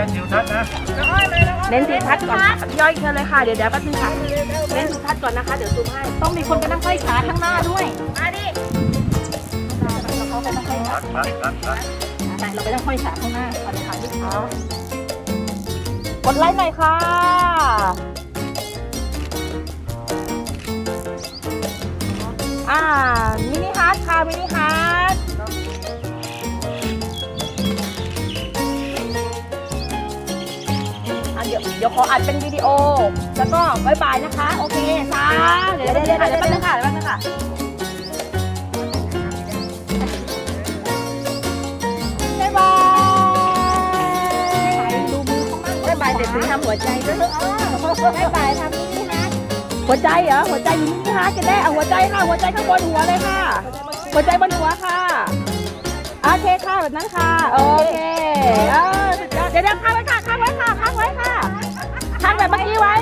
น้นทิวทัศน์นะเน้นทิวทัศน์ก่อน ย่อยเชิญเลยค่ะ เดี๋ยวเดี๋ยวแป๊บนึงค่ะ เน้นทิวทัศน์ก่อนนะคะ เดี๋ยวซูมให้ ต้องมีคนไปนั่งห้อยขาข้างหน้าด้วย มาดิเขาไปนั่งห้อยขาทัศน์ทัศน์ทัศน์ไปเราไปนั่งห้อยขาข้างหน้าเอาเลยค่ะลูกค้ากดไลค์หน่อยค่ะอ่ามินิฮาร์ดค่ะมินิฮาร์ด เดี๋ยวเดี๋ยวขออัดเป็นวิดีโอ แล้วก็บายบายนะคะ โอเคค่ะเดี๋ยวเดี๋ยวเดี๋ยวเดี๋ยวแป๊บนึงค่ะเดี๋ยวแป๊บนึงค่ะบายบายดูมือเขาบ้างบ๊ายบายเสร็จถึงทำหัวใจด้วยเออบายบายทำนี่ฮะหัวใจเหรอหัวใจอยู่นี่ฮะจะได้เอาหัวใจค่ะหัวใจข้างบนหัวเลยค่ะ หัวใจบนหัวค่ะ โอเคค่ะแบบนั้นค่ะ โอเคเออสุดยอดเดี๋ยวเดี๋ยวค้างไว้ค่ะค้างไว้ค่ะค้างไว้ค่ะค้างแบบเมื่อกี้ไว้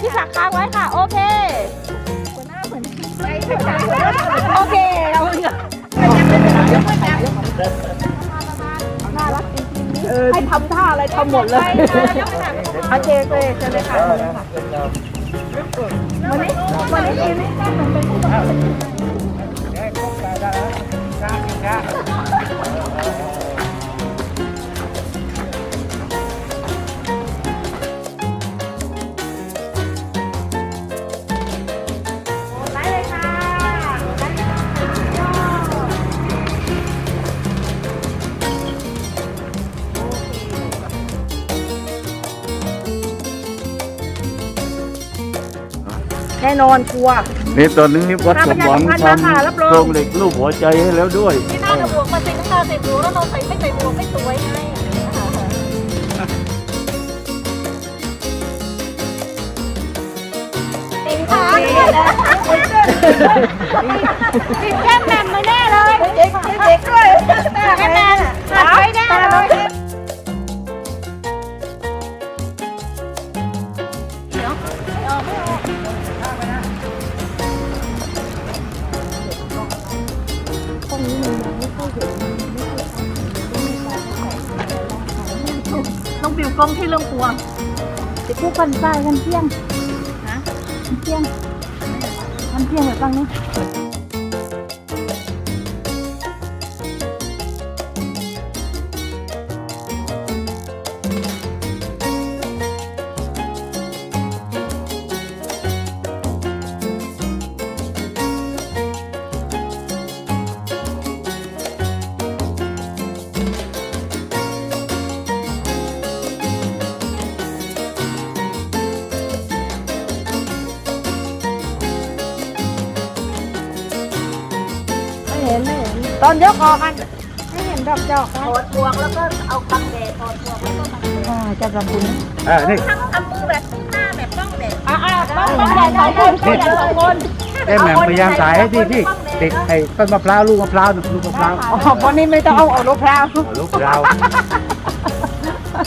พี่สักค้างไว้ค่ะ โอเคโอเคเราเนี่ยให้ทำท่าอะไรทำหมดเลยโอเคโอเคเชิญเลยค่ะเชิญเลยค่ะวันนี้วันนี้ทีมนี้ก็เหมือนเป็นผู้ประกอบการ ได้เลยค่ะได้เลยค่ะแน่นอนกลัว นี่ตอนนี้วัดสมหวังพันธ์มาค่ะรับรองทำโครงเหล็กรูปหัวใจให้แล้วด้วยที่หน้าจะบวกมาส่น้ำตาใส่หมูแล้วเราใส่ไม่ใส่หมวกไม่สวยไงติดขาติดแก้มแหม่มมาแน่เลยเด็กด้วยแม่แม่ห จะคู่กันตายกันเที่ยงนะเที่ยงกันเที่ยงแบบตั้งนี้ ตอนยกออกกันไม่เห็นดอกจอกถอดบวกแล้วก็เอาบังแดดถอดบวกแล้วก็บังแดดอ่าจะรำคุณอ่านี่ทำทำมือแบบหน้าแบบต้องแดดอ่าอ่าต้องต้องแดดสองคนต้องแดดสองคนไอ้แหม่มพยายามถ่ายให้ที่ที่ติดไอ้ต้นมะพร้าวลูกมะพร้าวหนึ่งลูกมะพร้าวอ๋อวันนี้ไม่ต้องเอาเอาลูกพร้าวเอาลูกมะพร้าวเอา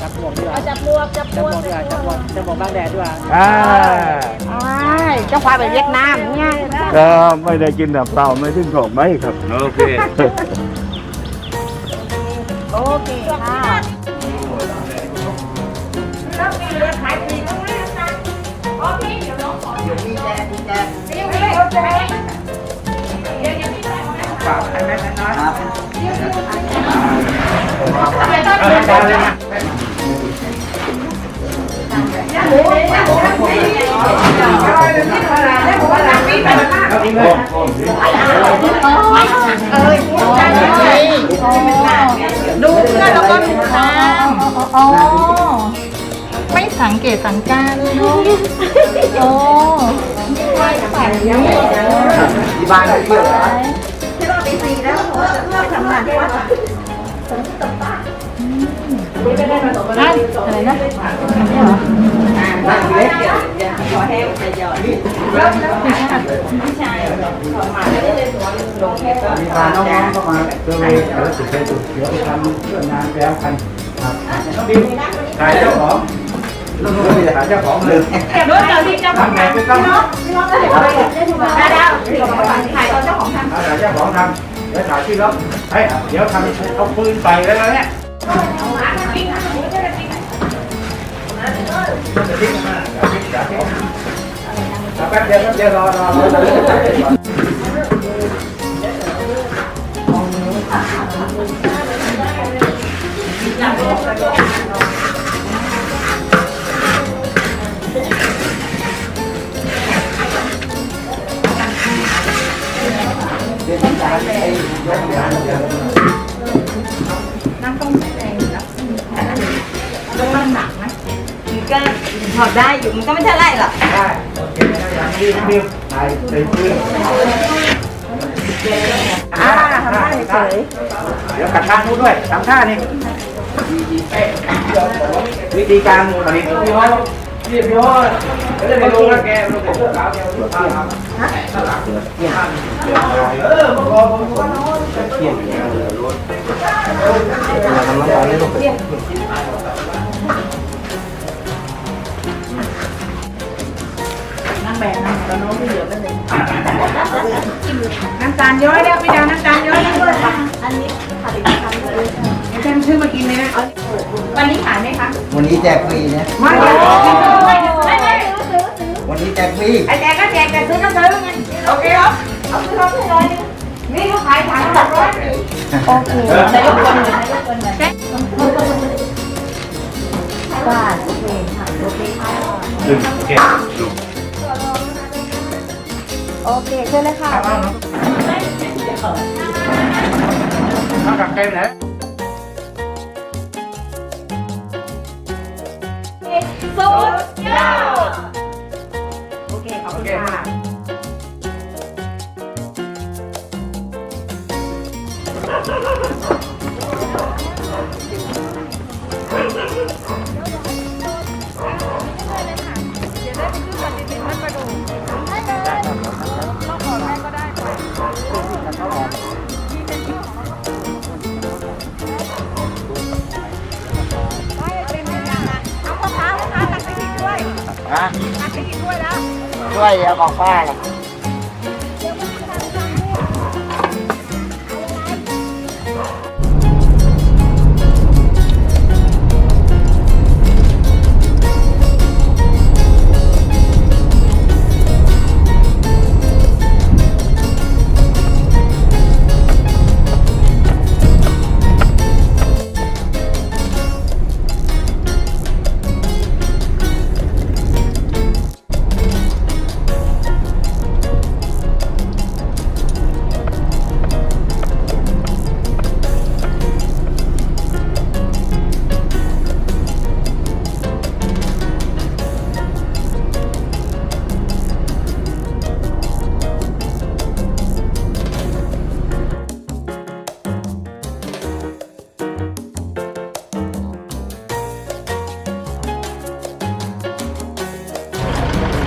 จับบวกจับวกอ่าใช่เจ้าควา ยแบบเวียดนามเนี่ยก็ไม่ได้กินแต่เปล่าไม่ถึงของไหมครับ โอเค โอเคค่ะแล้วมีเรือขาย ปีกต้องเรียกนะโอเคเดี๋ยวน้องขอเดี๋ยวพี่แจ๊พี่แจ๊พี่แจ๊พี่แจ๊เดี๋ยวเดี๋ยวพี่แจ๊ฝากให้แม่น้อยดูเพื่อนแล้วก็ดูตาม อ๋อไม่สังเกตสังการเลยเนาะโอ้ที่บ้านเที่ยวอะไรนะอันนี้เหรอมีพาน้องๆเข้ามาเพื่อไปเดี๋ยวสุดท้ายสุดเดี๋ยวไปทำเรื่องงานแล้วกันครับน้องบิวถ่ายเจ้าของลูกๆอย่าถ่ายเจ้าของเลยรถเจ้าที่เจ้าของทำไงไม่ต้องได้แล้วถ่ายตอนเจ้าของทำถ่ายเจ้าของทำเดี๋ยวถ่ายที่รถเฮ้ยเดี๋ยวทำเอาปืนใส่แล้วนะเนี่ย แป๊บเดียวแป๊บเดียวรอรอรอมัน ถอดได้อยู่มันก็ไม่เท่าไรหรอกได้โอเคได้อย่างนี้บิวถ่ายใส่ปืนอ่าทำได้เฉยเดี๋ยวกัดท่านู้นด้วยทำท่านี่วิธีการตอนนี้พี่ฮอพี่พี่ฮอจะได้ไม่ลงนะแกลงแต่เสื้อขาวเดียวผ้าครับเออผมรอผมก็นอนเที่ยงเนี่ยเรือรถทำน้ำตาลได้ลูกนั่ น้ำตาลย้อยแล้วพี่ดาวน้ำตาลย้อยแล้วด้วยอันนี้ผลิตภัณฑ์เลยอาจารย์ซื้อมากินเลยนะวันนี้ขายไหมคะวันนี้แจกฟรีนะไม่ไม่ไม่วันนี้แจกฟรีไอ้แจกก็แจกแต่ซื้อก็ซื้อไงโอเคครับเอาซื้อเราซื้อร้อยนึงนี่เขาขายถังละร้อยโอเคในรบกวนหน่อยในรบกวนหน่อยบ้านโอเคค่ะโอเคค่ะหนึ่ง โอเคเชิญเลยค่ะน้างกับเกมนะสุดยอดโอเค ขอบคุณคค่ะ ฮะช่วยเอาของป้าเลย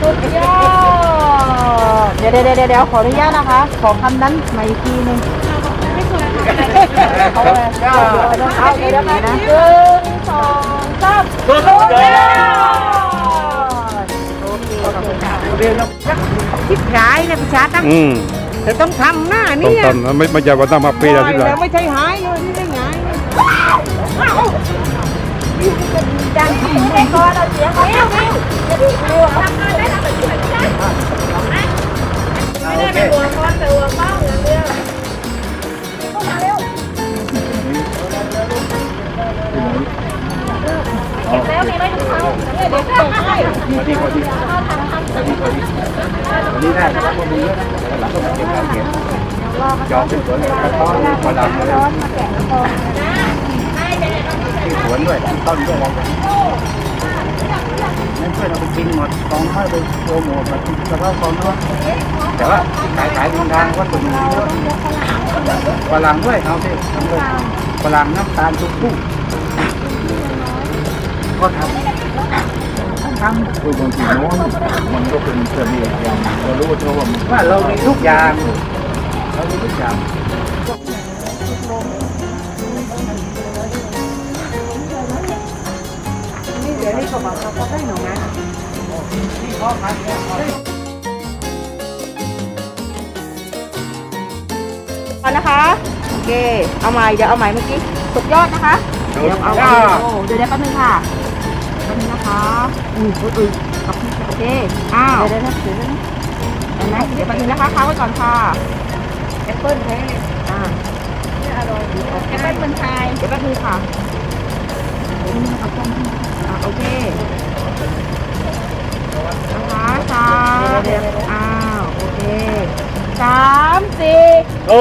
สุดยอด เดี๋ยวเดี๋ยวเดี๋ยวขออนุญาตนะคะ ขอคำนั้นใหม่อีกทีหนึงเอาเลยเอาเดี๋ยวเลยนะหนึ่งสองสามสุดยอดโอเคขอบคุณค่ะคิดขายเนี่ยประชาตั้งอืมแต่ต้องทำหน้าต้อเนี่ยทำนะไม่ไม่ใช่ว่าต้องมาปีและที่ไหน ไม่ใช่หายเลยที่ได้หา ยจังไม่ได้ก่อนเราเสียเขาวิววิววิวทำงานได้ทำเป็นที่ไหนได้ไม่ได้เป็นหัวคอนแต่หัวเป้าอย่างเดียวเข้ามาเร็วแล้วมีไมทุกเขาเนี่ยเดี๋ยวส่งให้พอดีพอดีพอดีพอดีวันนี้ได้ครับวันนี้หลังก็มาเก็บการเก็บจองที่สวนกระท้อนพลังเลย ที่สวนด้วยต้นด้วยนั่นเพื่อนเอาไปกินหมดกองให้ไปโปรโมทมาเฉพาะกองนู้นแต่ว่าขายขายทางทางวัตถุดิบเยอะฝรั่งด้วยเอาสิทำเลยฝรั่งน้ำตาลทุกคู่ก็ทำทำคือบางทีน้นมันก็เป็นเสน่ห์อย่างเรารู้ว่าว่าว่าเรามีทุกอย่างเรามีทุกอย่าง pasó por ahí, ¿no? Sí, hoja, hoja. เอานะคะ โอเค เอาใหม่ เดี๋ยวเอาไหม่เมื่อกี้สุดยอดนะคะ เดี๋ยวเอาไปโอ้เดี๋ยวไดี๋ยวแป๊บนึงค่ะแป๊บนึงนะคะอืมอืมโอเค อ้าว เดี๋ยวได้แยวบดี๋ยเดี๋ห็นไหมเดี๋ยวแป๊บนึงนะคะค้างไว้ก่อนค่ะ แอปเปิ้ลแท้อ่า อร่อยแอปเปิ้ลเมืองไทยเดี๋ยวแป๊บนึงค่ะ เอากล้องอะโอเคนะคะสามอ้าว โอเคสามสี่โ